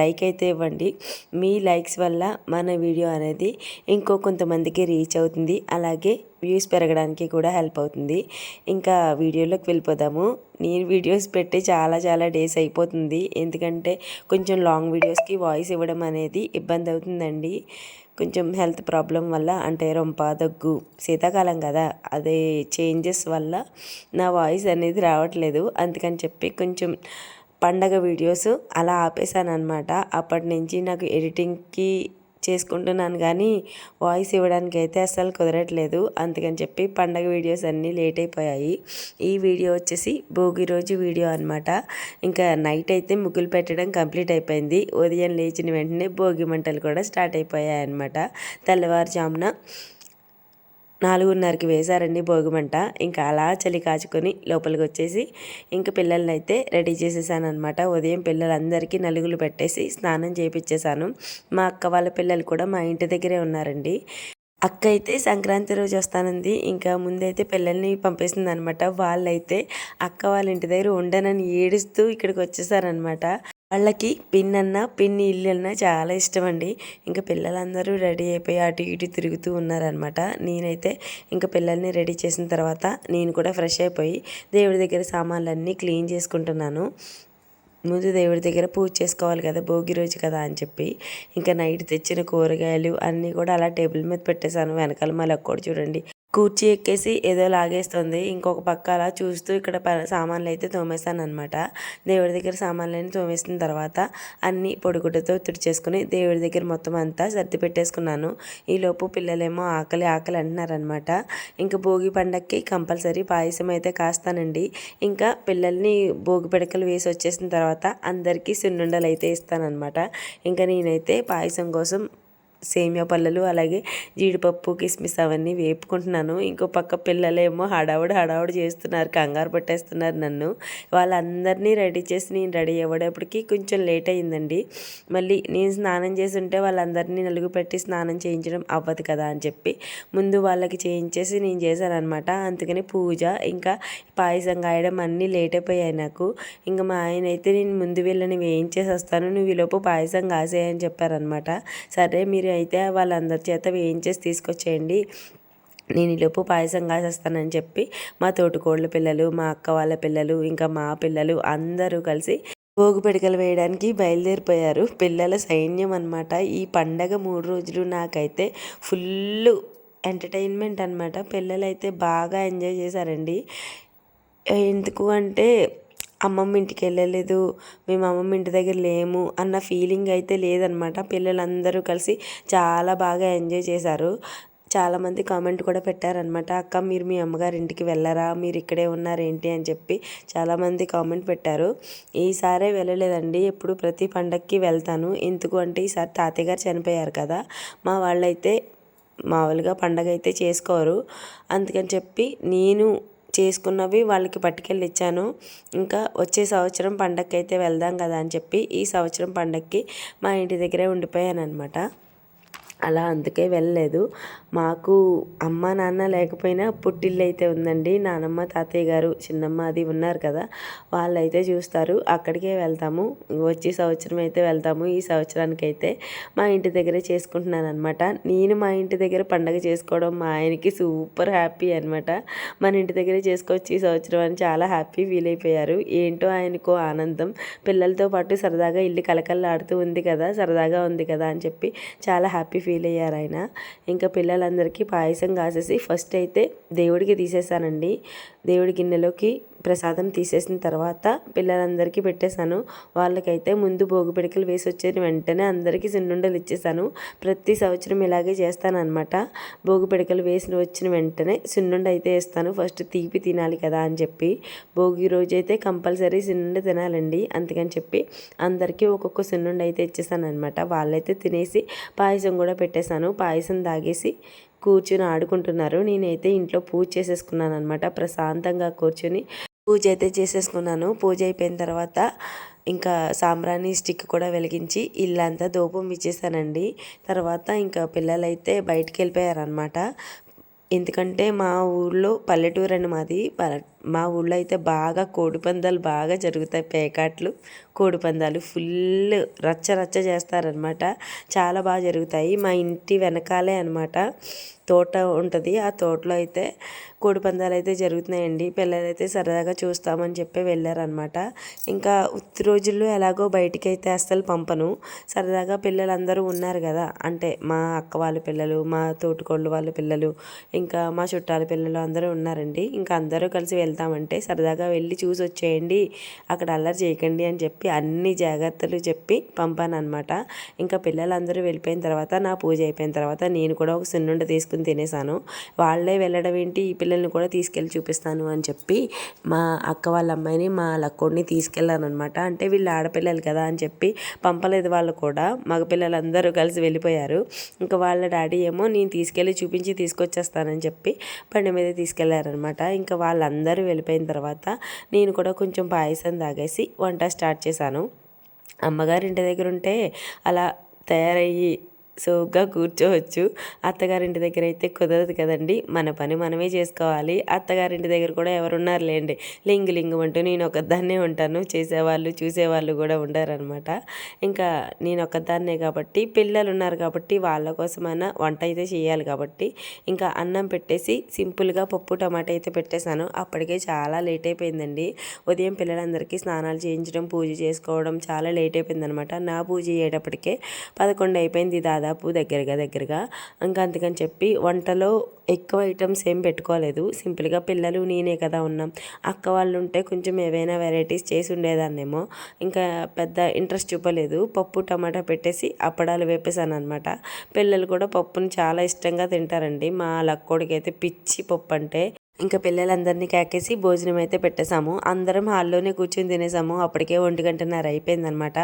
Like అయితే ఇవ్వండి. మీ likes వల్ల మన వీడియో అనేది ఇంకో కొంతమందికి రీచ్ అవుతుంది. అలాగే వ్యూస్ పెరగడానికి కూడా హెల్ప్ అవుతుంది. ఇంకా వీడియోలోకి వెళ్ళిపోదాము. నేను వీడియోస్ పెట్టి చాలా చాలా డేస్ అయిపోతుంది. ఎందుకంటే కొంచెం లాంగ్ వీడియోస్కి వాయిస్ ఇవ్వడం అనేది ఇబ్బంది అవుతుందండి. కొంచెం హెల్త్ ప్రాబ్లం వల్ల అంటే రొంప దగ్గు శీతాకాలం కదా అదే చేంజెస్ వల్ల నా వాయిస్ అనేది రావట్లేదు. అందుకని చెప్పి కొంచెం పండగ వీడియోస్ అలా ఆపేసాను అనమాట అప్పటి నుంచి నాకు ఎడిటింగ్కి చేసుకుంటున్నాను కానీ వాయిస్ ఇవ్వడానికి అయితే అస్సలు కుదరట్లేదు. అందుకని చెప్పి పండగ వీడియోస్ అన్నీ లేట్ అయిపోయాయి. ఈ వీడియో వచ్చేసి భోగి రోజు వీడియో అనమాట ఇంకా నైట్ అయితే ముగ్గులు పెట్టడం కంప్లీట్ అయిపోయింది. ఉదయం లేచిన వెంటనే భోగి మంటలు కూడా స్టార్ట్ అయిపోయాయి అనమాట తెల్లవారుజామున నాలుగున్నరకి వేశారండి భోగిమంట. ఇంకా అలా చలి కాచుకొని లోపలికి వచ్చేసి ఇంకా పిల్లల్ని అయితే రెడీ చేసేసాను అనమాట ఉదయం పిల్లలందరికీ నలుగులు పెట్టేసి స్నానం చేయించేసాను మా అక్క వాళ్ళ పిల్లలు కూడా మా ఇంటి దగ్గరే ఉన్నారండి. అక్క అయితే సంక్రాంతి రోజు వస్తానంది. ఇంకా ముందైతే పిల్లల్ని పంపేసింది అనమాట వాళ్ళైతే అక్క వాళ్ళ ఇంటి దగ్గర ఉండనని ఏడుస్తూ ఇక్కడికి వచ్చేసారనమాట వాళ్ళకి పిన్ అన్న పిన్ ఇల్లు అన్న చాలా ఇష్టం అండి ఇంకా పిల్లలందరూ రెడీ అయిపోయి అటు ఇటు తిరుగుతూ ఉన్నారనమాట నేనైతే ఇంకా పిల్లల్ని రెడీ చేసిన తర్వాత నేను కూడా ఫ్రెష్ అయిపోయి దేవుడి దగ్గర సామాన్లన్నీ క్లీన్ చేసుకుంటున్నాను. ముందు దేవుడి దగ్గర పూజ చేసుకోవాలి కదా భోగి రోజు కదా అని చెప్పి ఇంకా నైట్ తెచ్చిన కూరగాయలు అన్నీ కూడా అలా టేబుల్ మీద పెట్టేశాను. వెనకాల మళ్ళీ కూడా చూడండి కూర్చి ఎక్కేసి ఏదో లాగేస్తుంది. ఇంకొక పక్క అలా చూస్తూ ఇక్కడ సామాన్లు అయితే తోమేస్తాను అనమాట దేవుడి దగ్గర సామాన్లన్నీ తోమేసిన తర్వాత అన్ని పొడిగుడ్డతో తుడిచేసుకుని దేవుడి దగ్గర మొత్తం అంతా సర్ది పెట్టేసుకున్నాను. ఈలోపు పిల్లలేమో ఆకలి ఆకలి అంటున్నారనమాట ఇంకా భోగి పండక్కి కంపల్సరీ పాయసం అయితే కాస్తానండి. ఇంకా పిల్లల్ని భోగి పిడకలు వేసి వచ్చేసిన తర్వాత అందరికీ సున్నుండలు అయితే ఇస్తానమాట ఇంకా నేనైతే పాయసం కోసం సేమియా పళ్ళలు అలాగే జీడిపప్పు కిస్మిస్ అవన్నీ వేపుకుంటున్నాను. ఇంకో పక్క పిల్లలేమో హడావుడి హడావుడి చేస్తున్నారు కంగారు పట్టేస్తున్నారు నన్ను. వాళ్ళందరినీ రెడీ చేసి నేను రెడీ అవ్వడప్పటికి కొంచెం లేట్ అయిందండి మళ్ళీ నేను స్నానం చేసి ఉంటే వాళ్ళందరినీ నలుగు పెట్టి స్నానం చేయించడం అవ్వదు కదా అని చెప్పి ముందు వాళ్ళకి చేయించేసి నేను చేశాను అనమాట అందుకని పూజ ఇంకా పాయసం కాయడం అన్నీ లేట్ అయిపోయాయి నాకు. ఇంకా మా ఆయన అయితే నేను ముందు వీళ్ళని వేయించేసి వస్తాను నువ్వు ఈలోపు పాయసం కాసేయని చెప్పారనమాట సరే మీరు అయితే వాళ్ళందరి చేత వేయించేసి తీసుకొచ్చేయండి. నేను ఈలోపు పాయసం కాసేస్తానని చెప్పి మా తోటికోళ్ళ పిల్లలు మా అక్క వాళ్ళ పిల్లలు ఇంకా మా పిల్లలు అందరూ కలిసి భోగు పిడకలు వేయడానికి బయలుదేరిపోయారు. పిల్లల సైన్యం అనమాట ఈ పండగ మూడు రోజులు నాకైతే ఫుల్ ఎంటర్టైన్మెంట్ అనమాట పిల్లలు అయితే బాగా ఎంజాయ్ చేశారండి. ఎందుకు అంటే అమ్మమ్మ ఇంటికి వెళ్ళలేదు మేము అమ్మమ్మ ఇంటి దగ్గర లేము అన్న ఫీలింగ్ అయితే లేదనమాట పిల్లలందరూ కలిసి చాలా బాగా ఎంజాయ్ చేశారు. చాలామంది కామెంట్ కూడా పెట్టారనమాట అక్క మీరు మీ అమ్మగారి ఇంటికి వెళ్ళరా? మీరు ఇక్కడే ఉన్నారేంటి? అని చెప్పి చాలామంది కామెంట్ పెట్టారు. ఈసారే వెళ్ళలేదండి. ఎప్పుడు ప్రతి పండక్కి వెళ్తాను. ఎందుకు అంటే ఈసారి తాతయ్య గారు చనిపోయారు కదా. మా వాళ్ళైతే మామూలుగా పండగ అయితే చేసుకోరు. అందుకని చెప్పి నేను చేసుకున్నవి వాళ్ళకి పట్టుకెళ్ళి ఇచ్చాను ఇంకా వచ్చే సంవత్సరం పండగకి అయితే వెళ్దాం కదా అని చెప్పి ఈ సంవత్సరం పండగకి మా ఇంటి దగ్గరే ఉండిపోయాను అనమాట అలా అందుకే వెళ్ళలేదు. మాకు అమ్మ నాన్న లేకపోయినా పుట్టిల్లు అయితే ఉందండి. నానమ్మ తాతయ్య గారు చిన్నమ్మ అది ఉన్నారు కదా వాళ్ళైతే చూస్తారు. అక్కడికే వెళ్తాము. వచ్చే సంవత్సరం అయితే వెళ్తాము. ఈ సంవత్సరానికి అయితే మా ఇంటి దగ్గరే చేసుకుంటున్నాను అనమాట నేను మా ఇంటి దగ్గర పండగ చేసుకోవడం మా ఆయనకి సూపర్ హ్యాపీ అనమాట మన ఇంటి దగ్గరే చేసుకోవచ్చు ఈ సంవత్సరం అని చాలా హ్యాపీ ఫీల్ అయిపోయారు. ఏంటో ఆయనకు ఆనందం. పిల్లలతో పాటు సరదాగా ఇల్లు కలకల్లాడుతూ ఉంది కదా సరదాగా ఉంది కదా అని చెప్పి చాలా హ్యాపీ ఫీల్ అయ్యారు ఆయన ఇంకా పిల్లలందరికీ పాయసం కాసేసి ఫస్ట్ అయితే దేవుడికి తీసేసానండి దేవుడి గిన్నెలోకి ప్రసాదం తీసేసిన తర్వాత పిల్లలందరికీ పెట్టేశాను. వాళ్ళకైతే ముందు భోగి పిడకలు వేసి వచ్చిన వెంటనే అందరికీ సున్నుండలు ఇచ్చేసాను ప్రతి సంవత్సరం ఇలాగే చేస్తానన్నమాట. భోగి పిడకలు వేసి వచ్చిన వెంటనే సున్నుండ అయితే వేస్తాను. ఫస్ట్ తీపి తినాలి కదా అని చెప్పి. భోగి రోజైతే కంపల్సరీ సున్నుండ తినాలండి అందుకని చెప్పి అందరికీ ఒక్కొక్క సున్నుండ అయితే ఇచ్చేసాను అనమాట వాళ్ళైతే తినేసి పాయసం కూడా పెట్టేశాను. పాయసం తాగేసి కూర్చుని ఆడుకుంటున్నారు. నేనైతే ఇంట్లో పూజ చేసేసుకున్నాను అనమాట ప్రశాంతంగా కూర్చొని పూజ అయితే చేసేసుకున్నాను. పూజ అయిపోయిన తర్వాత ఇంకా సాంబ్రాణి స్టిక్ కూడా వెలిగించి ఇల్లంతా ధూపం ఇచ్చేసానండి తర్వాత ఇంకా పిల్లలైతే బయటికి వెళ్ళిపోయారనమాట ఎందుకంటే మా ఊళ్ళో పల్లెటూరు అని మాది మా ఊళ్ళో అయితే బాగా కోడిపందాలు బాగా జరుగుతాయి పేకాట్లు కోడిపందాలు ఫుల్ రచ్చ రచ్చ చేస్తారనమాట చాలా బాగా జరుగుతాయి. మా ఇంటి వెనకాలే అనమాట తోట ఉంటుంది. ఆ తోటలో అయితే కోడిపందాలు అయితే జరుగుతున్నాయండి. పిల్లలు అయితే సరదాగా చూస్తామని చెప్పి వెళ్ళారనమాట ఇంకా ఉత్తి రోజుల్లో ఎలాగో బయటికి అయితే అస్సలు పంపను. సరదాగా పిల్లలందరూ ఉన్నారు కదా. అంటే మా అక్క వాళ్ళ పిల్లలు మా తోటికోళ్ళు వాళ్ళ పిల్లలు ఇంకా మా చుట్టాల పిల్లలు అందరూ ఉన్నారండి. ఇంకా అందరూ కలిసి వెళ్తామంటే సరదాగా వెళ్ళి చూసి వచ్చేయండి అక్కడ అల్లరి చేయకండి అని చెప్పి అన్ని జాగ్రత్తలు చెప్పి పంపాను అనమాట ఇంకా పిల్లలందరూ వెళ్ళిపోయిన తర్వాత నా పూజ అయిపోయిన తర్వాత నేను కూడా ఒక సున్నుండ తీసుకుని తినేసాను. వాళ్ళే వెళ్ళడం ఏంటి? ఈ పిల్లల్ని కూడా తీసుకెళ్ళి చూపిస్తాను అని చెప్పి మా అక్క వాళ్ళ అమ్మాయిని మా లక్కోడిని తీసుకెళ్ళాను అనమాట అంటే వీళ్ళు ఆడపిల్లలు కదా అని చెప్పి పంపలేదు వాళ్ళు కూడా. మగపిల్లలందరూ కలిసి వెళ్ళిపోయారు. ఇంకా వాళ్ళ డాడీ ఏమో నేను తీసుకెళ్ళి చూపించి తీసుకొచ్చేస్తానని చెప్పి బండి మీద తీసుకెళ్ళారనమాట ఇంకా వాళ్ళందరూ వెళ్ళిపోయిన తర్వాత నేను కూడా కొంచెం పాయసం తాగేసి వంట స్టార్ట్ చేశాను. అమ్మగారి ఇంటి దగ్గర ఉంటే అలా తయారయ్యి సోగ్గా కూర్చోవచ్చు. అత్తగారింటి దగ్గర అయితే కుదరదు కదండి. మన పని మనమే చేసుకోవాలి. అత్తగారింటి దగ్గర కూడా ఎవరున్నారు లేండి లింగు లింగు అంటూ నేను ఒకదాన్నే ఉంటాను. చేసేవాళ్ళు చూసేవాళ్ళు కూడా ఉండరనమాట ఇంకా నేను ఒకదాన్నే కాబట్టి పిల్లలు ఉన్నారు కాబట్టి వాళ్ళ కోసమైనా వంట అయితే చేయాలి కాబట్టి ఇంకా అన్నం పెట్టేసి సింపుల్గా పప్పు టమాటా అయితే పెట్టేశాను. అప్పటికే చాలా లేట్ అయిపోయిందండి. ఉదయం పిల్లలందరికీ స్నానాలు చేయించడం పూజ చేసుకోవడం చాలా లేట్ అయిపోయిందనమాట నా పూజ అయ్యేటప్పటికే పదకొండు అయిపోయింది దాదాపు. దాదాపు దగ్గరగా దగ్గరగా. ఇంకా అందుకని చెప్పి వంటలో ఎక్కువ ఐటమ్స్ ఏం పెట్టుకోలేదు. సింపుల్గా పిల్లలు నేనే కదా ఉన్నాం. అక్క వాళ్ళు ఉంటే కొంచెం ఏవైనా వెరైటీస్ చేసి ఉండేదాన్నేమో. ఇంకా పెద్ద ఇంట్రెస్ట్ చూపలేదు. పప్పు టమాటా పెట్టేసి అప్పడాలు వేపేసాను అనమాట పిల్లలు కూడా పప్పుని చాలా ఇష్టంగా తింటారండి. మా లక్కోడికి అయితే పిచ్చి పప్పు అంటే ఇంకా పిల్లలందరినీ కాకేసి భోజనం అయితే పెట్టేశాము. అందరం హాల్లోనే కూర్చొని తినేసాము అప్పటికే ఒంటి గంటన్నర అయిపోయిందనమాట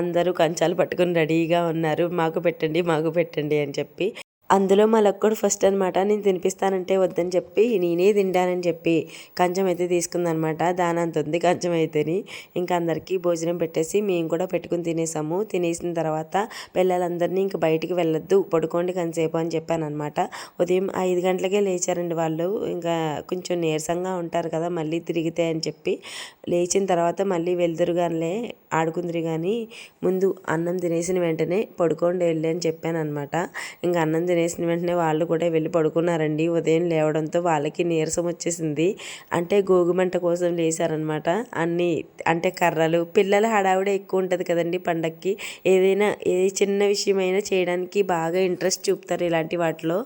అందరూ కంచాలు పట్టుకుని రెడీగా ఉన్నారు. మాకు పెట్టండి మాకు పెట్టండి అని చెప్పి. అందులో మా లక్కుడు ఫస్ట్ అనమాట నేను తినిపిస్తానంటే వద్దని చెప్పి నేనే తింటానని చెప్పి కంచం అయితే తీసుకుందనమాట దాని అంత ఉంది కంచం అయితేని. ఇంకా అందరికీ భోజనం పెట్టేసి మేము కూడా పెట్టుకుని తినేసాము. తినేసిన తర్వాత పిల్లలందరినీ ఇంక బయటికి వెళ్ళొద్దు పడుకోండి కాసేపు అని చెప్పాను అనమాట ఉదయం ఐదు గంటలకే లేచారండి వాళ్ళు. ఇంకా కొంచెం నీరసంగా ఉంటారు కదా మళ్ళీ తిరిగితే అని చెప్పి లేచిన తర్వాత మళ్ళీ వెళ్తురు కానీ ఆడుకుందరు కానీ ముందు అన్నం తినేసిన వెంటనే పడుకోండి వెళ్ళి అని చెప్పాను అనమాట ఇంకా అన్నం తినే వేసిన వెంటనే వాళ్ళు కూడా వెళ్ళి పడుకున్నారండి. ఉదయం లేవడంతో వాళ్ళకి నీరసం వచ్చేసింది. అంటే గోగుమంట కోసం లేచారనమాట అన్నీ అంటే కర్రలు పిల్లల హడావిడ ఎక్కువ ఉంటుంది కదండి పండక్కి. ఏదైనా ఏ చిన్న విషయమైనా చేయడానికి బాగా ఇంట్రెస్ట్ చూపుతారు ఇలాంటి వాటిలో.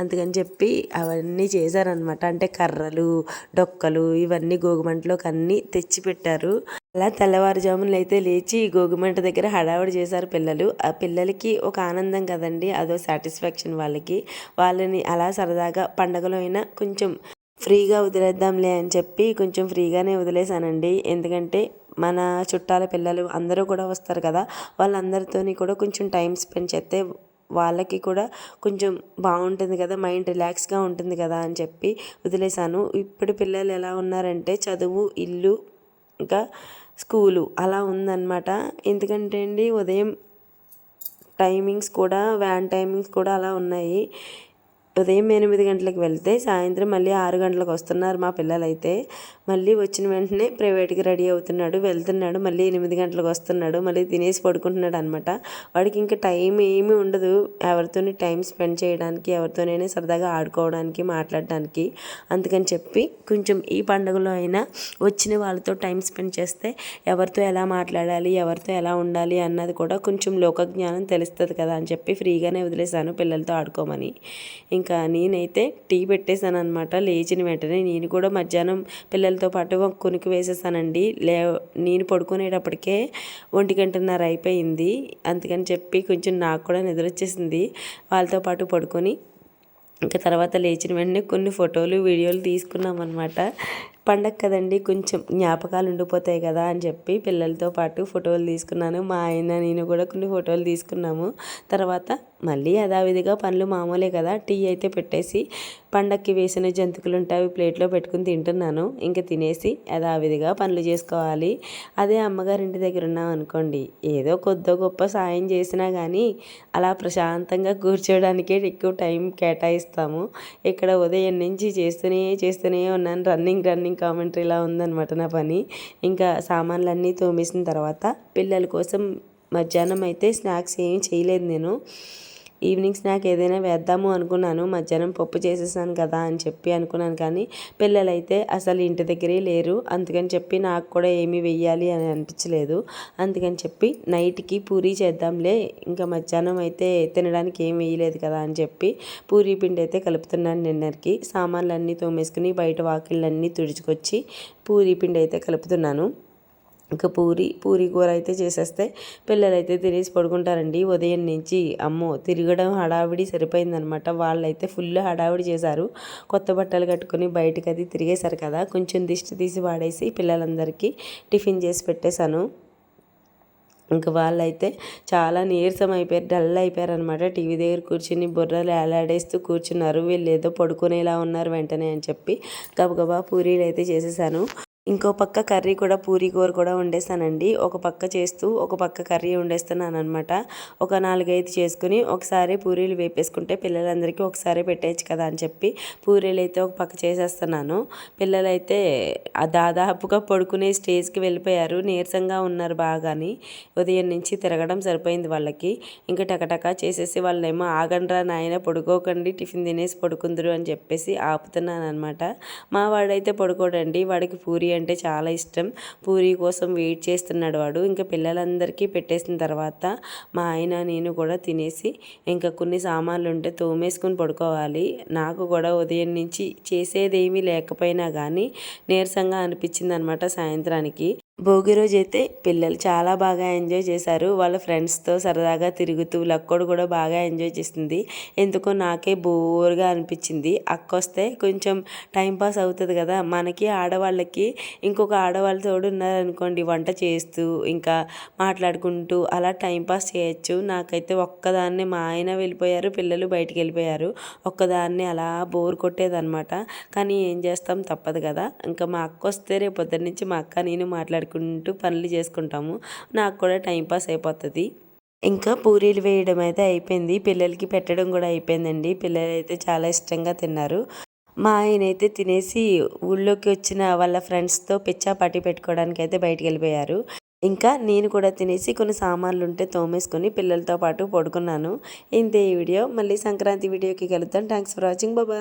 అందుకని చెప్పి అవన్నీ చేశారనమాట అంటే కర్రలు డొక్కలు ఇవన్నీ గోగుమంటలోకి అన్నీ తెచ్చిపెట్టారు. అలా తెల్లవారుజామున అయితే లేచి గోగుమంట దగ్గర హడావుడి చేశారు పిల్లలు. ఆ పిల్లలకి ఒక ఆనందం కదండి అదో సాటిస్ఫాక్షన్ వాళ్ళకి. వాళ్ళని అలా సరదాగా పండగలో అయినా కొంచెం ఫ్రీగా వదిలేద్దాంలే అని చెప్పి కొంచెం ఫ్రీగానే వదిలేశానండి. ఎందుకంటే మన చుట్టాల పిల్లలు అందరూ కూడా వస్తారు కదా వాళ్ళందరితోని కూడా కొంచెం టైం స్పెండ్ చేస్తే వాళ్ళకి కూడా కొంచెం బాగుంటుంది కదా మైండ్ రిలాక్స్గా ఉంటుంది కదా అని చెప్పి వదిలేశాను. ఇప్పుడు పిల్లలు ఎలా ఉన్నారంటే చదువు ఇల్లు ఇంకా స్కూలు అలా ఉందన్నమాట. ఎందుకంటే అండి ఉదయం టైమింగ్స్ కూడా వ్యాన్ టైమింగ్స్ కూడా అలా ఉన్నాయి. ఉదయం ఎనిమిది గంటలకు వెళ్తే సాయంత్రం మళ్ళీ ఆరు గంటలకు వస్తున్నారు మా పిల్లలైతే. మళ్ళీ వచ్చిన వెంటనే ప్రైవేట్కి రెడీ అవుతున్నాడు వెళ్తున్నాడు మళ్ళీ ఎనిమిది గంటలకు వస్తున్నాడు మళ్ళీ తినేసి పడుకుంటున్నాడు అనమాట వాడికి ఇంకా టైం ఏమీ ఉండదు. ఎవరితోని టైం స్పెండ్ చేయడానికి ఎవరితోనైనా సరదాగా ఆడుకోవడానికి మాట్లాడడానికి. అందుకని చెప్పి కొంచెం ఈ పండుగలో అయినా వచ్చిన వాళ్ళతో టైం స్పెండ్ చేస్తే ఎవరితో ఎలా మాట్లాడాలి ఎవరితో ఎలా ఉండాలి అన్నది కూడా కొంచెం లోకజ్ఞానం తెలుస్తుంది కదా అని చెప్పి ఫ్రీగానే వదిలేశాను పిల్లలతో ఆడుకోమని. ఇంకా నేనైతే టీ పెట్టేశాను అనమాట లేచిన వెంటనే నేను కూడా మధ్యాహ్నం పిల్లలతో పాటు కొనుక్కు వేసేసానండి. లే నేను పడుకునేటప్పటికే ఒంటి గంటన్నర అయిపోయింది. అందుకని చెప్పి కొంచెం నాకు కూడా నిద్ర వచ్చేసింది. వాళ్ళతో పాటు పడుకొని ఇంకా తర్వాత లేచిన వెంటనే కొన్ని ఫోటోలు వీడియోలు తీసుకున్నాం అనమాట పండగ కదండి కొంచెం జ్ఞాపకాలు ఉండిపోతాయి కదా అని చెప్పి పిల్లలతో పాటు ఫోటోలు తీసుకున్నాను. మా ఆయన నేను కూడా కొన్ని ఫోటోలు తీసుకున్నాము. తర్వాత మళ్ళీ యథావిధిగా పనులు మామూలే కదా టీ అయితే పెట్టేసి పండక్కి వేసిన జంతికలు ఉంటాయి అవి ప్లేట్లో పెట్టుకుని తింటున్నాను. ఇంకా తినేసి యథావిధిగా పనులు చేసుకోవాలి. అదే అమ్మగారింటి దగ్గర ఉన్నాం అనుకోండి. ఏదో కొద్ది గొప్ప సాయం చేసినా కానీ అలా ప్రశాంతంగా కూర్చోడానికే ఎక్కువ టైం కేటాయిస్తాము. ఇక్కడ ఉదయం నుంచి చేస్తూనే చేస్తూనే ఉన్నాను. రన్నింగ్ రన్నింగ్ కామెంటరీలా ఉందన్నమాట నా పని. ఇంకా సామాన్లన్నీ తోమేసిన తర్వాత పిల్లల కోసం మధ్యాహ్నం అయితే స్నాక్స్ ఏం చేయలేదు నేను. ఈవినింగ్ స్నాక్ ఏదైనా వేద్దాము అనుకున్నాను మధ్యాహ్నం పప్పు చేసేసాను కదా అని చెప్పి అనుకున్నాను కానీ పిల్లలైతే అసలు ఇంటి దగ్గరే లేరు. అందుకని చెప్పి నాకు కూడా ఏమి వెయ్యాలి అని అనిపించలేదు. అందుకని చెప్పి నైట్కి పూరీ చేద్దాంలే ఇంకా మధ్యాహ్నం అయితే తినడానికి ఏం వేయలేదు కదా అని చెప్పి పూరీ పిండి అయితే కలుపుతున్నాను నిన్నరికి సామాన్లు అన్నీ తోమేసుకుని బయట వాకిళ్ళన్నీ తుడుచుకొచ్చి పూరీ పిండి అయితే కలుపుతున్నాను. ఇంకా పూరి పూరి కూర అయితే చేసేస్తే పిల్లలైతే తినేసి పడుకుంటారండి. ఉదయం నుంచి అమ్మో తిరగడం హడావిడి సరిపోయిందనమాట. వాళ్ళైతే ఫుల్ హడావిడి చేశారు. కొత్త బట్టలు కట్టుకొని బయటకు అది తిరిగేశారు కదా. కొంచెం దిష్టి తీసి వాడేసి పిల్లలందరికీ టిఫిన్ చేసి పెట్టేశాను. ఇంకా వాళ్ళైతే చాలా నీరసం అయిపోయారు డల్ అయిపోయారు అనమాట టీవీ దగ్గర కూర్చుని బుర్రలు ఏలాడేస్తూ కూర్చున్నారు. వీళ్ళు ఏదో పడుకునేలా ఉన్నారు వెంటనే అని చెప్పి గబగబా పూరీలు అయితే చేసేసాను ఇంకో పక్క కర్రీ కూడా పూరి కూర కూడా వండేస్తానండి ఒక పక్క చేస్తూ ఒక పక్క కర్రీ వండేస్తున్నాను అనమాట ఒక నాలుగైదు చేసుకుని ఒకసారి పూరీలు వేపేసుకుంటే పిల్లలందరికీ ఒకసారి పెట్టేయచ్చు కదా అని చెప్పి పూరీలు అయితే ఒక పక్క చేసేస్తున్నాను. పిల్లలైతే దాదాపుగా పడుకునే స్టేజ్కి వెళ్ళిపోయారు. నీరసంగా ఉన్నారు బాగాని. ఉదయం నుంచి తిరగడం సరిపోయింది వాళ్ళకి. ఇంకా టకటకా చేసేసి వాళ్ళేమో ఆగండ్రా నాయన పడుకోకండి టిఫిన్ తినేసి పడుకుందరు అని చెప్పేసి ఆపుతున్నాను అనమాట మా వాడైతే పడుకోడండి. వాడికి పూరి అంటే చాలా ఇష్టం. పూరి కోసం వెయిట్ చేస్తున్నాడు వాడు. ఇంకా పిల్లలందరికీ పెట్టేసిన తర్వాత మా ఆయన నేను కూడా తినేసి ఇంకా కొన్ని సామాన్లు ఉంటే తోమేసుకుని పడుకోవాలి. నాకు కూడా ఉదయం నుంచి చేసేదేమీ లేకపోయినా కానీ నీరసంగా అనిపించింది అనమాట సాయంత్రానికి. భోగి రోజు అయితే పిల్లలు చాలా బాగా ఎంజాయ్ చేశారు. వాళ్ళ ఫ్రెండ్స్తో సరదాగా తిరుగుతూ లక్కోడు కూడా బాగా ఎంజాయ్ చేసింది. ఎందుకో నాకే బోర్గా అనిపించింది. అక్క వస్తే కొంచెం టైంపాస్ అవుతుంది కదా. మనకి ఆడవాళ్ళకి ఇంకొక ఆడవాళ్ళ తోడు ఉన్నారనుకోండి వంట చేస్తూ ఇంకా మాట్లాడుకుంటూ అలా టైంపాస్ చేయొచ్చు. నాకైతే ఒక్కదాన్నే మా ఆయన వెళ్ళిపోయారు పిల్లలు బయటికి వెళ్ళిపోయారు. ఒక్కదాన్నే అలా బోర్ కొట్టేదనమాట కానీ ఏం చేస్తాం తప్పదు కదా. ఇంకా మా అక్క వస్తే రేపు పొద్దున్న నుంచి మా అక్క నేను మాట్లాడుకుంటూ పనులు చేసుకుంటాము. నాకు కూడా టైంపాస్ అయిపోతుంది. ఇంకా పూరీలు వేయడం అయితే అయిపోయింది. పిల్లలకి పెట్టడం కూడా అయిపోయిందండి. పిల్లలు అయితే చాలా ఇష్టంగా తిన్నారు. మా ఆయన అయితే తినేసి ఊళ్ళోకి వచ్చిన వాళ్ళ ఫ్రెండ్స్తో పిచ్చా పార్టీ పెట్టుకోవడానికి అయితే బయటికి వెళ్ళిపోయారు. ఇంకా నేను కూడా తినేసి కొన్ని సామాన్లు ఉంటే తోమేసుకొని పిల్లలతో పాటు పడుకున్నాను. ఇంతే ఈ వీడియో. మళ్ళీ సంక్రాంతి వీడియోకి కలుద్దాం. Thanks for watching. బాబా